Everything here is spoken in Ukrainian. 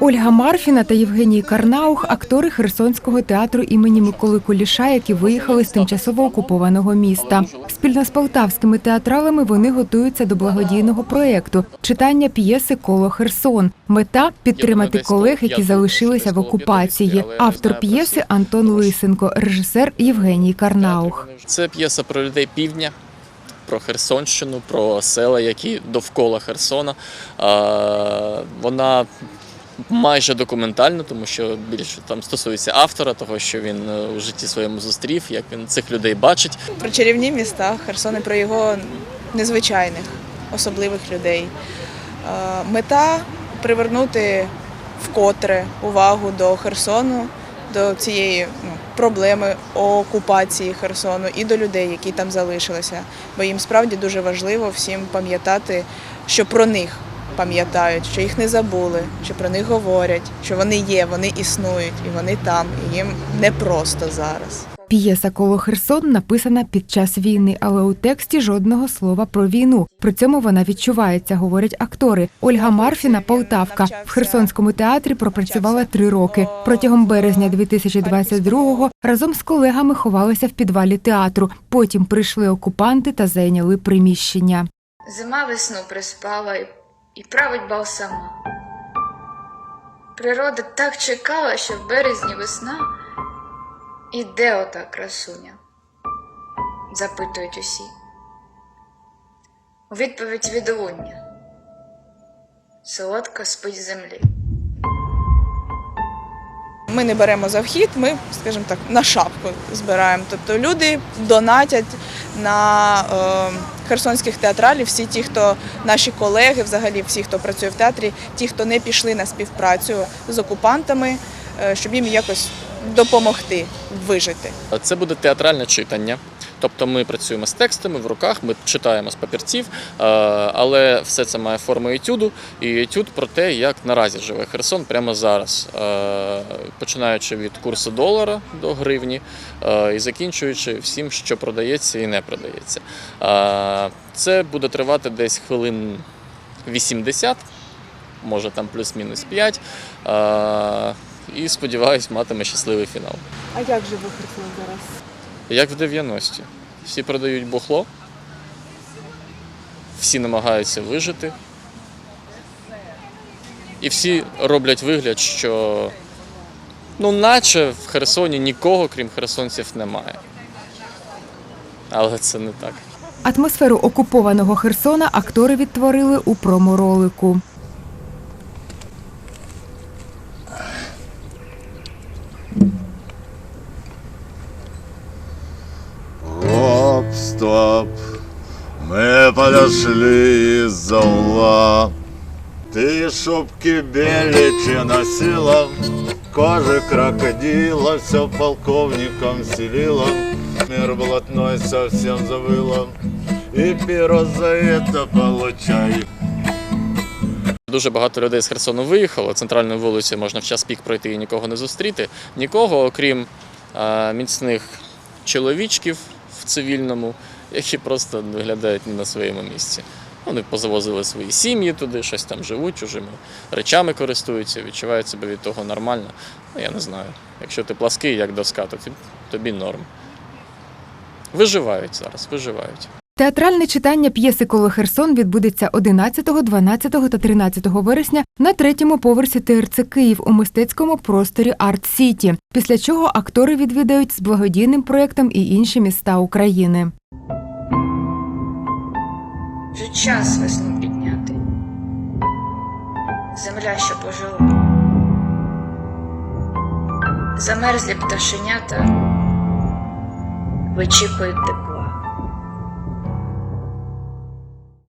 Ольга Марфіна та Євгеній Карнаух актори Херсонського театру імені Миколи Куліша, які виїхали з тимчасово окупованого міста. Спільно з полтавськими театралами вони готуються до благодійного проєкту читання п'єси Коло Херсон. Мета підтримати колег, які залишилися в окупації. Автор п'єси Антон Лисенко, режисер Євгеній Карнаух. Це п'єса про людей півдня, про Херсонщину, про села, які довкола Херсона. Вона майже документальна, тому що більше там стосується автора, того, що він е, у житті своєму зустрів, як він цих людей бачить. Про чарівні міста Херсон і про його незвичайних, особливих людей. Е, Мета привернути вкотре увагу до Херсону, до цієї ну, проблеми окупації Херсону і до людей, які там залишилися. Бо їм справді дуже важливо всім пам'ятати, що про них пам'ятають, що їх не забули, що про них говорять, що вони є, вони існують і вони там, і їм непросто зараз. П'єса Коло Херсон написана під час війни, але у тексті жодного слова про війну. При цьому вона відчувається, говорять актори. Ольга Марфіна, Полтавка, в Херсонському театрі пропрацювала три роки. Протягом березня 2022-го разом з колегами ховалися в підвалі театру. Потім прийшли окупанти та зайняли приміщення. Зима весну приспала і, і править бал сама. Природа так чекала, що в березні весна. І де ота красуня? запитують усі. У відповідь відлуння. Солодко спить землі. Ми не беремо за вхід, ми, скажімо так, на шапку збираємо. Тобто люди донатять на е, херсонських театралів, всі ті, хто наші колеги, взагалі всі, хто працює в театрі, ті, хто не пішли на співпрацю з окупантами, е, щоб їм якось допомогти вижити. Це буде театральне читання. Тобто ми працюємо з текстами в руках, ми читаємо з папірців, е, але все це має форму етюду. І етюд про те, як наразі живе Херсон прямо зараз, Е, починаючи від курсу долара до гривні е, і закінчуючи всім, що продається і не продається. Це буде тривати десь хвилин 80, може там плюс-мінус 5. Е, І сподіваюсь, матиме щасливий фінал. А як живе Херсон зараз? Як в 90-ті. Всі продають бухло, всі намагаються вижити. І всі роблять вигляд, що ну, наче в Херсоні нікого, крім херсонців, немає. Але це не так. Атмосферу окупованого Херсона актори відтворили у проморолику. Стоп, стоп, мы подошли из-за угла. Ты шубки беличьи носила, кожи крокодила, все полковником селила. Мир блатной совсем завыла, и перо за это получай. Дуже багато людей з Херсону виїхало. Центральною вулицею можна в час пік пройти і нікого не зустріти. Нікого, окрім е, міцних чоловічків в цивільному, які просто виглядають не на своєму місці. Вони позавозили свої сім'ї туди, щось там живуть, чужими речами користуються, відчувають себе від того нормально. Ну, я не знаю. Якщо ти плаский, як доска, то тобі норм. Виживають зараз, виживають. Театральне читання п'єси Коло Херсон відбудеться 11, 12 та 13 вересня на третьому поверсі ТРЦ Київ у мистецькому просторі Арт Сіті. Після чого актори відвідають з благодійним проєктом і інші міста України. Вже час весну підняти. Земля, що пожила. Замерзлі пташенята вичікують тепло.